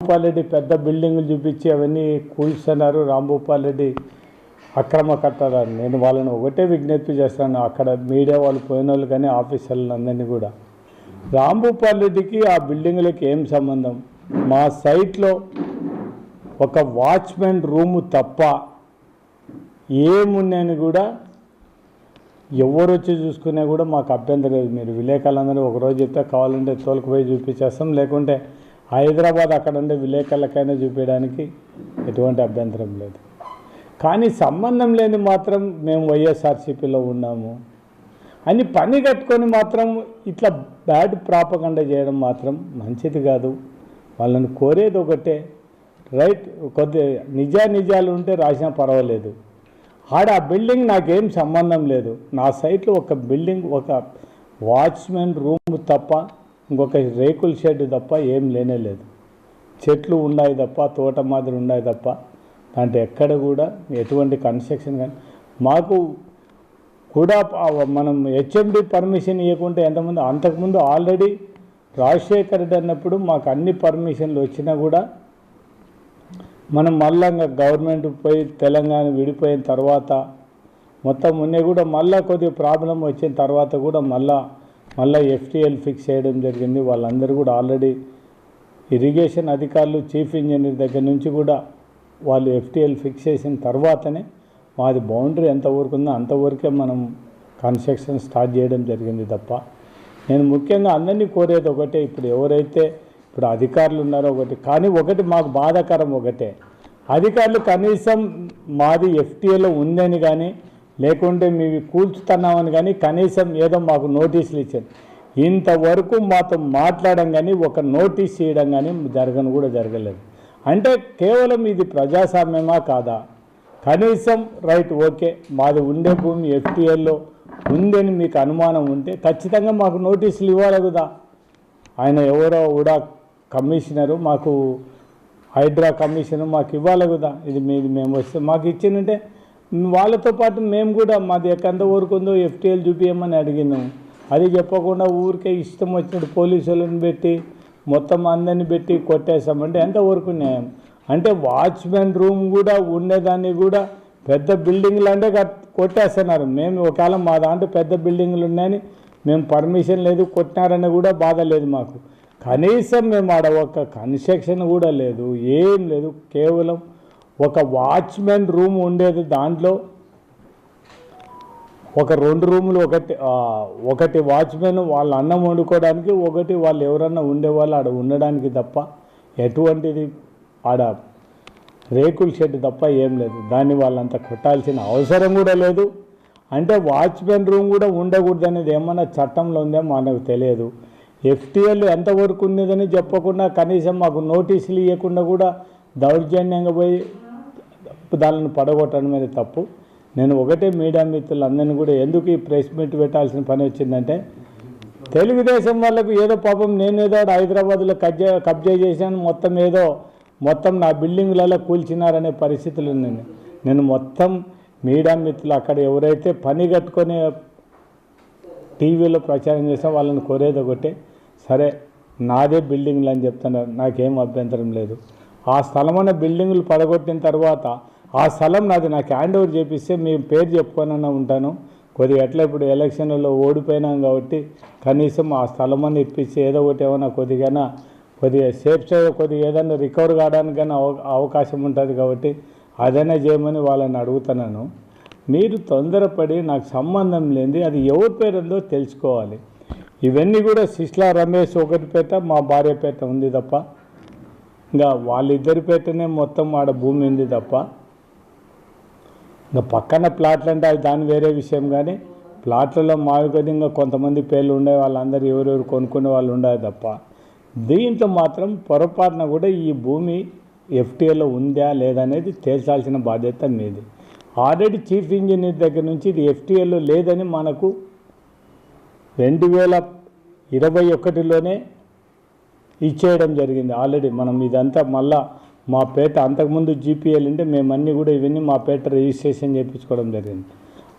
రాంభూపాల్ రెడ్డి పెద్ద బిల్డింగులు చూపించి అవన్నీ కూల్చున్నారు. రాంభూపాల్ రెడ్డి అక్రమ కట్టాలని నేను వాళ్ళని ఒకటే విజ్ఞప్తి చేస్తాను. అక్కడ మీడియా వాళ్ళు పోయిన వాళ్ళు కానీ ఆఫీసర్లు అందరినీ కూడా. రాంభూపాల్ రెడ్డికి ఆ బిల్డింగులకి ఏం సంబంధం? మా సైట్లో ఒక వాచ్మెన్ రూము తప్ప ఏమున్నాయని కూడా ఎవరు వచ్చి చూసుకున్నా కూడా మాకు అభ్యంతరం లేదు. మీరు విలేకరులందరూ ఒకరోజు చెప్తే కావాలంటే తోలుకుపోయి చూపించేస్తాం. లేకుంటే హైదరాబాద్ అక్కడ ఉండే విలేకరులకైనా చూపించడానికి ఎటువంటి అభ్యంతరం లేదు. కానీ సంబంధం లేని మాత్రం మేము వైఎస్ఆర్సీపీలో ఉన్నాము. అని పని కట్టుకొని మాత్రం ఇట్లా బ్యాడ్ ప్రాపగండ చేయడం మాత్రం మంచిది కాదు. వాళ్ళని కోరేది ఒకటే రైట్ కొద్ది నిజా నిజాలు ఉంటే రాసినా పర్వాలేదు. ఆడ ఆ బిల్డింగ్ నాకేం సంబంధం లేదు. నా సైట్లో ఒక బిల్డింగ్ ఒక వాచ్మెన్ రూమ్ తప్ప ఇంకొక రేకుల షెడ్ తప్ప ఏం లేనే లేదు. చెట్లు ఉన్నాయి తప్ప తోట మాదిరి ఉన్నాయి తప్ప దాంట్లో ఎక్కడ కూడా ఎటువంటి కన్స్ట్రక్షన్ కానీ మాకు కూడా మనం హెచ్ఎండి పర్మిషన్ ఇవ్వకుంటే ఎంతమంది అంతకుముందు ఆల్రెడీ రాజశేఖర్ రెడ్డి అన్నప్పుడు మాకు అన్ని పర్మిషన్లు వచ్చినా కూడా మనం మళ్ళా ఇంకా గవర్నమెంట్ పోయి తెలంగాణ విడిపోయిన తర్వాత మొత్తం ఉన్నాయి కూడా మళ్ళా కొద్దిగా ప్రాబ్లం వచ్చిన తర్వాత కూడా మళ్ళా మళ్ళీ ఎఫ్టీఎల్ ఫిక్స్ చేయడం జరిగింది. వాళ్ళందరూ కూడా ఆల్రెడీ ఇరిగేషన్ అధికారులు చీఫ్ ఇంజనీర్ దగ్గర నుంచి కూడా వాళ్ళు ఎఫ్టీఎల్ ఫిక్స్ చేసిన తర్వాతనే మాది బౌండరీ ఎంతవరకు ఉందో అంతవరకే మనం కన్స్ట్రక్షన్ స్టార్ట్ చేయడం జరిగింది తప్ప. నేను ముఖ్యంగా అందరినీ కోరేది ఒకటే ఇప్పుడు ఎవరైతే ఇప్పుడు అధికారులు ఉన్నారో ఒకటి కానీ ఒకటి మాకు బాధాకరం ఒకటే. అధికారులు కనీసం మాది ఎఫ్టీఏలో ఉందని కానీ లేకుంటే మేము కూల్చుతున్నామని కానీ కనీసం ఏదో మాకు నోటీసులు ఇచ్చారు. ఇంతవరకు మాతో మాట్లాడడం కానీ ఒక నోటీస్ చేయడం కానీ జరగను కూడా జరగలేదు. అంటే కేవలం ఇది ప్రజాస్వామ్యమా కాదా? కనీసం రైట్ ఓకే మాది ఉండే భూమి ఎఫ్టీఎల్లో ఉందని మీకు అనుమానం ఉంటే ఖచ్చితంగా మాకు నోటీసులు ఇవ్వాలి కదా. ఆయన ఎవరో కూడా కమిషనరు మాకు హైడ్రా కమిషన్ మాకు ఇవ్వాలి కదా. ఇది మీది మేము వస్తే మాకు ఇచ్చిందంటే వాళ్ళతో పాటు మేము కూడా మాది ఎక్కడ వరకు ఉందో ఎఫ్టీఎల్ చూపించమని అడిగినాం. అది చెప్పకుండా ఊరికే ఇష్టం వచ్చినట్టు పోలీసు వాళ్ళని పెట్టి మొత్తం అందరిని పెట్టి కొట్టేసామంటే ఎంతవరకు న్యాయం? అంటే వాచ్మెన్ రూమ్ కూడా ఉండేదాన్ని కూడా పెద్ద బిల్డింగ్లు అంటే కొట్టేస్తున్నారు. మేము ఒకవేళ మా దాంట్లో పెద్ద బిల్డింగ్లు ఉన్నాయని మేము పర్మిషన్ లేదు కొట్టినారని కూడా బాధ లేదు మాకు. కనీసం మేము ఆడ ఒక కన్స్ట్రక్షన్ కూడా లేదు ఏం లేదు కేవలం ఒక వాచ్మెన్ రూమ్ ఉండేది దాంట్లో. ఒక రెండు రూములు ఒకటి ఒకటి వాచ్మెన్ వాళ్ళ అన్నం వండుకోవడానికి ఒకటి వాళ్ళు ఎవరన్నా ఉండేవాళ్ళు ఆడ ఉండడానికి తప్ప ఎటువంటిది ఆడ రేకుల షెడ్ తప్ప ఏం లేదు. దాన్ని వాళ్ళంత కొట్టాల్సిన అవసరం కూడా లేదు. అంటే వాచ్మెన్ రూమ్ కూడా ఉండకూడదు అనేది ఏమన్నా చట్టంలో ఉందో మనకు తెలియదు. ఎఫ్టీఎల్ ఎంతవరకు ఉన్నదని చెప్పకుండా కనీసం మాకు నోటీసులు ఇవ్వకుండా కూడా దౌర్జన్యంగా పోయి దానిని పడగొట్టడం అనేది తప్పు. నేను ఒకటే మీడియా మిత్రులందరినీ కూడా ఎందుకు ఈ ప్రెస్ మీట్ పెట్టాల్సిన పని వచ్చిందంటే తెలుగుదేశం వాళ్ళకు ఏదో పాపం నేనేదో ఏదో హైదరాబాద్లో కబ్జా కబ్జా చేశాను మొత్తం ఏదో మొత్తం నా బిల్డింగ్లలో కూల్చినారనే పరిస్థితులు ఉన్నాయి. నేను మొత్తం మీడియా మిత్రులు అక్కడ ఎవరైతే పని కట్టుకొని టీవీలో ప్రచారం చేసినా వాళ్ళని కోరేది ఒకటే సరే నాదే బిల్డింగ్లు అని చెప్తున్నారు. నాకేం అభ్యంతరం లేదు. ఆ స్థలమైన బిల్డింగులు పడగొట్టిన తర్వాత ఆ స్థలం నాది నాకు హ్యాండ్ ఓవర్ చేపిస్తే మీ పేరు చెప్పుకోనన్నా ఉంటాను. కొద్దిగా ఎట్లా ఇప్పుడు ఎలక్షన్లలో ఓడిపోయినాం కాబట్టి కనీసం ఆ స్థలం అని ఇప్పించి ఏదో ఒకటి ఏమైనా కొద్దిగా కొద్దిగా సేఫ్ సైడ్ కొద్దిగా ఏదైనా రికవర్ కావడానికైనా అవకాశం ఉంటుంది కాబట్టి అదైనా చేయమని వాళ్ళని అడుగుతున్నాను. మీరు తొందరపడి నాకు సంబంధం లేనిది అది ఎవరి పేరు ఉందో తెలుసుకోవాలి. ఇవన్నీ కూడా శిష్లా రమేష్ ఒకటి పేట మా భార్య పేట ఉంది తప్ప ఇంకా వాళ్ళిద్దరి పేటనే మొత్తం ఆడ భూమి ఉంది తప్ప. ఇంకా పక్కన ప్లాట్లు అంటే అది దాని వేరే విషయం కానీ ప్లాట్లలో మావి ఇంకా కొంతమంది పేర్లు ఉండే వాళ్ళందరూ ఎవరెవరు కొనుక్కునే వాళ్ళు ఉండాలి తప్ప. దీంట్లో మాత్రం పొరపాటున కూడా ఈ భూమి ఎఫ్టీఏలో ఉందా లేదా అనేది తేల్చాల్సిన బాధ్యత మీది. ఆల్రెడీ చీఫ్ ఇంజనీర్ దగ్గర నుంచి ఇది ఎఫ్టీఏలో లేదని మనకు రెండు వేల ఇరవై ఒకటిలోనే ఇచ్చేయడం జరిగింది. ఆల్రెడీ మనం ఇదంతా మళ్ళా మా పేట అంతకుముందు జీపీఎల్ ఉంటే మేమన్నీ కూడా ఇవన్నీ మా పేట రిజిస్ట్రేషన్ చేయించుకోవడం జరిగింది.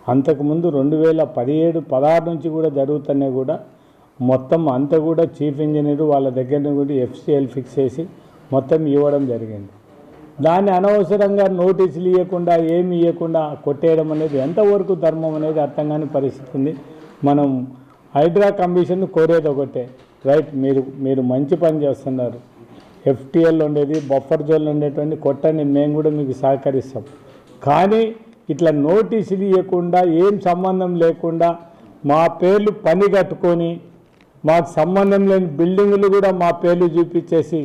అంతకుముందు రెండు వేల పదిహేడు పదహారు నుంచి కూడా జరుగుతున్నాయి కూడా మొత్తం అంతా కూడా చీఫ్ ఇంజనీర్ వాళ్ళ దగ్గర కూడా ఎఫ్సిఎల్ ఫిక్స్ చేసి మొత్తం ఇవ్వడం జరిగింది. దాన్ని అనవసరంగా నోటీసులు ఇవ్వకుండా ఏమి ఇవ్వకుండా కొట్టేయడం అనేది ఎంతవరకు ధర్మం అనేది అర్థం కాని పరిస్థితి ఉంది. మనం హైడ్రా కమిషన్ కోరేది ఒకటే. రైట్ మీరు మీరు మంచి పని చేస్తున్నారు. ఎఫ్టీఎల్ ఉండేది బఫర్ జోన్లు ఉండేటువంటి కొట్టని మేము కూడా మీకు సహకరిస్తాం. కానీ ఇట్లా నోటీసులు ఇవ్వకుండా ఏం సంబంధం లేకుండా మా పేర్లు పని కట్టుకొని మాకు సంబంధం లేని బిల్డింగులు కూడా మా పేర్లు చూపించేసి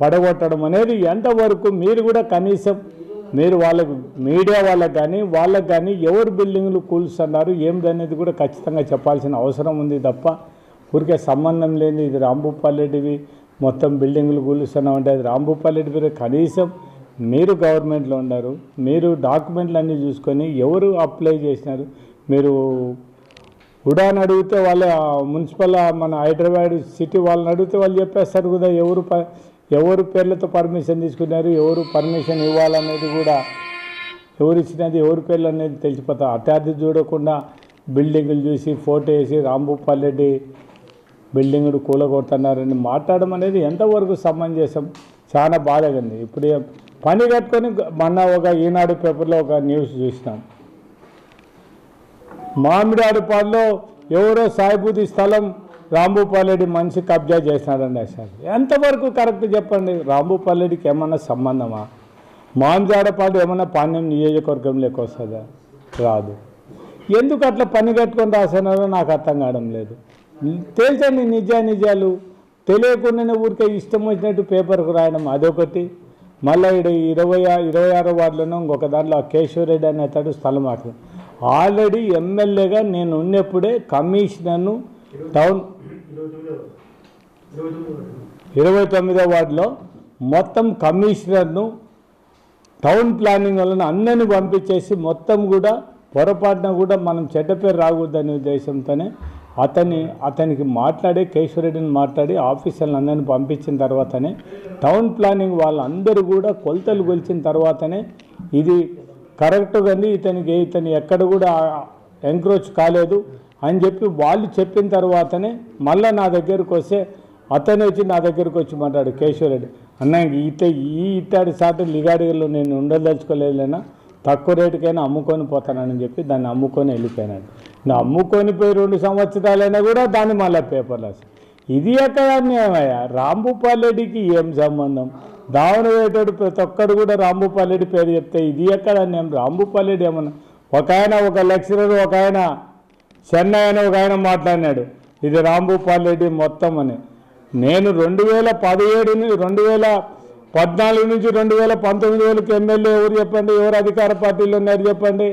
పడగొట్టడం అనేది ఎంతవరకు మీరు కూడా కనీసం మీరు వాళ్ళకు మీడియా వాళ్ళకు కానీ వాళ్ళకు కానీ ఎవరు బిల్డింగులు కూల్స్తున్నారు ఏమిటనేది కూడా ఖచ్చితంగా చెప్పాల్సిన అవసరం ఉంది తప్ప ఊరికే సంబంధం లేని ఇది రాంభూపాలెడ్డివి మొత్తం బిల్డింగులు కూలుస్తున్నాం అంటే అది రాంభూపాలెడ్డి పేరు. కనీసం మీరు గవర్నమెంట్లో ఉన్నారు మీరు డాక్యుమెంట్లు అన్నీ చూసుకొని ఎవరు అప్లై చేసినారు? మీరు ఉడాన్ అడిగితే వాళ్ళ మున్సిపల్ మన హైదరాబాద్ సిటీ వాళ్ళని అడిగితే వాళ్ళు చెప్పేస్తారు కదా ఎవరు ప- ఎవరు పేర్లతో పర్మిషన్ తీసుకున్నారు ఎవరు పర్మిషన్ ఇవ్వాలనేది కూడా ఎవరు ఇచ్చినది ఎవరి పేర్లు అనేది తెలిసిపోతా అటాది చూడకుండా బిల్డింగులు చూసి ఫోటో వేసి రాంభూపాల్ రెడ్డి బిల్డింగులు కూలగొడుతున్నారని మాట్లాడడం అనేది ఎంతవరకు సమంజసం? చాలా బాధగా ఉంది ఇప్పుడు పని కట్టుకొని మొన్న ఒక ఈనాడు పేపర్లో ఒక న్యూస్ చూసినాం. మామిడాడిపాడులో ఎవరో సాయిబుద్ధి స్థలం రాంభూపాలెడ్డి మనిషి కబ్జా చేసినాడండి అసలు. ఎంతవరకు కరెక్ట్ చెప్పండి? రాంభూపాలెడ్డికి ఏమన్నా సంబంధమా? మామిడాడపాడు ఏమన్నా పాణ్యం నియోజకవర్గంలోకి వస్తుందా? రాదు. ఎందుకు అట్లా పని కట్టుకొని రాసినారో నాకు అర్థం కావడం లేదు. తేల్చండి నిజా నిజాలు. తెలియకుండానే ఊరికే ఇష్టం వచ్చినట్టు పేపర్కు రాయడం అదొకటి. మళ్ళీ ఇడు ఇరవై ఇరవై ఆరో వార్డులోనూ ఇంకొక దాంట్లో కేశవరెడ్డి అనే అతడు స్థలం మాకు. ఆల్రెడీ ఎమ్మెల్యేగా నేను ఉన్నప్పుడే కమిషనర్ను టౌన్ ఇరవై తొమ్మిదో వార్డులో మొత్తం కమిషనర్ను టౌన్ ప్లానింగ్ వలన అందరిని పంపించేసి మొత్తం కూడా పొరపాటున కూడా మనం చెడ్డ పేరు రాకూడదనే ఉద్దేశంతోనే అతన్ని అతనికి మాట్లాడి కేశవరెడ్డిని మాట్లాడి ఆఫీసర్లను అందరిని పంపించిన తర్వాతనే టౌన్ ప్లానింగ్ వాళ్ళందరూ కూడా కొలతలు కొలిచిన తర్వాతనే ఇది కరెక్ట్గా ఉంది ఇతనికి ఇతను ఎక్కడ కూడా ఎంక్రోచ్ కాలేదు అని చెప్పి వాళ్ళు చెప్పిన తర్వాతనే మళ్ళీ నా దగ్గరకు వస్తే అతను వచ్చి నా దగ్గరకు వచ్చి మాట్లాడు కేశవరెడ్డి. అన్న ఇత ఈ ఇట్టాడి సాటు లిగాడిలో నేను ఉండదలుచుకోలేదులేనా? తక్కువ రేటుకైనా అమ్ముకొని పోతానని చెప్పి దాన్ని అమ్ముకొని వెళ్ళిపోయినాడు. నువ్వు అమ్ముకొని పోయి రెండు సంవత్సరాలైనా కూడా దాన్ని మళ్ళీ పేపర్లు ఇది ఎక్కడ అన్యాయమయ్యా రాంబుపల్లెడికి ఏం సంబంధం? దావన వేటోడు ప్రతి ఒక్కడు కూడా రాంబుపల్లెడి పేరు చెప్తే ఇది ఎక్కడ అన్యాయం? రాంబుపల్లెడి ఏమన్నా? ఒక ఆయన ఒక లెక్చరర్ ఒక ఆయన చెన్నై అని ఒక ఆయన మాట్లాడినాడు. ఇది రాంభూపాల్ మొత్తం అని. నేను రెండు వేల పదిహేడు ను- రెండు వేల పద్నాలుగు నుంచి రెండు వేల పంతొమ్మిది వేలకు ఎమ్మెల్యే ఎవరు చెప్పండి? ఎవరు అధికార పార్టీలో ఉన్నారు చెప్పండి?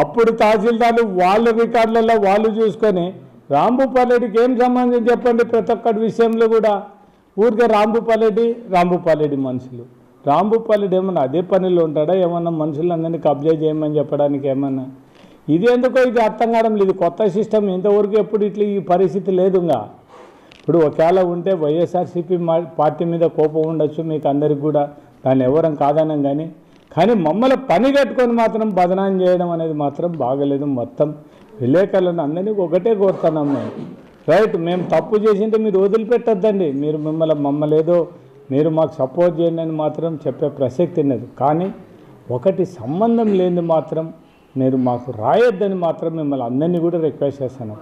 అప్పుడు తహసీల్దార్లు వాళ్ళ రికార్డులలో వాళ్ళు చూసుకొని రాంభూపాల్ ఏం సంబంధం చెప్పండి ప్రతి ఒక్కటి విషయంలో కూడా? ఊరికే రాంబుపల్లెడి రాంబుపల్లెడి మనుషులు. రాంభూపాల్ ఏమన్నా అదే పనిలో ఉంటాడా? ఏమన్నా మనుషులందరినీ కబ్జా చేయమని చెప్పడానికి ఏమన్నా? ఇది ఎందుకో ఇది అర్థం కావడం లేదు. కొత్త సిస్టమ్. ఇంతవరకు ఎప్పుడు ఇట్లా ఈ పరిస్థితి లేదుగా ఇప్పుడు ఒకవేళ ఉంటే వైఎస్ఆర్సీపీ మా- పార్టీ మీద కోపం ఉండొచ్చు మీకు అందరికి కూడా. దాన్ని ఎవరం కాదనం కానీ కానీ మమ్మల్ని పని కట్టుకొని మాత్రం బదనాం చేయడం అనేది మాత్రం బాగలేదు మొత్తం. విలేకరులను అందరినీ ఒకటే కోరుతున్నాం మేము. రైట్ మేము తప్పు చేసింటే మీరు వదిలిపెట్టద్దండి. మీరు మిమ్మల్ని మమ్మల్ని ఏదో మీరు మాకు సపోర్ట్ చేయండి అని మాత్రం చెప్పే ప్రసక్తి లేదు కానీ ఒకటి సంబంధం లేనిది మాత్రం మీరు మాకు రాయొద్దని మాత్రం మిమ్మల్ని అందరినీ కూడా రిక్వెస్ట్ చేస్తాను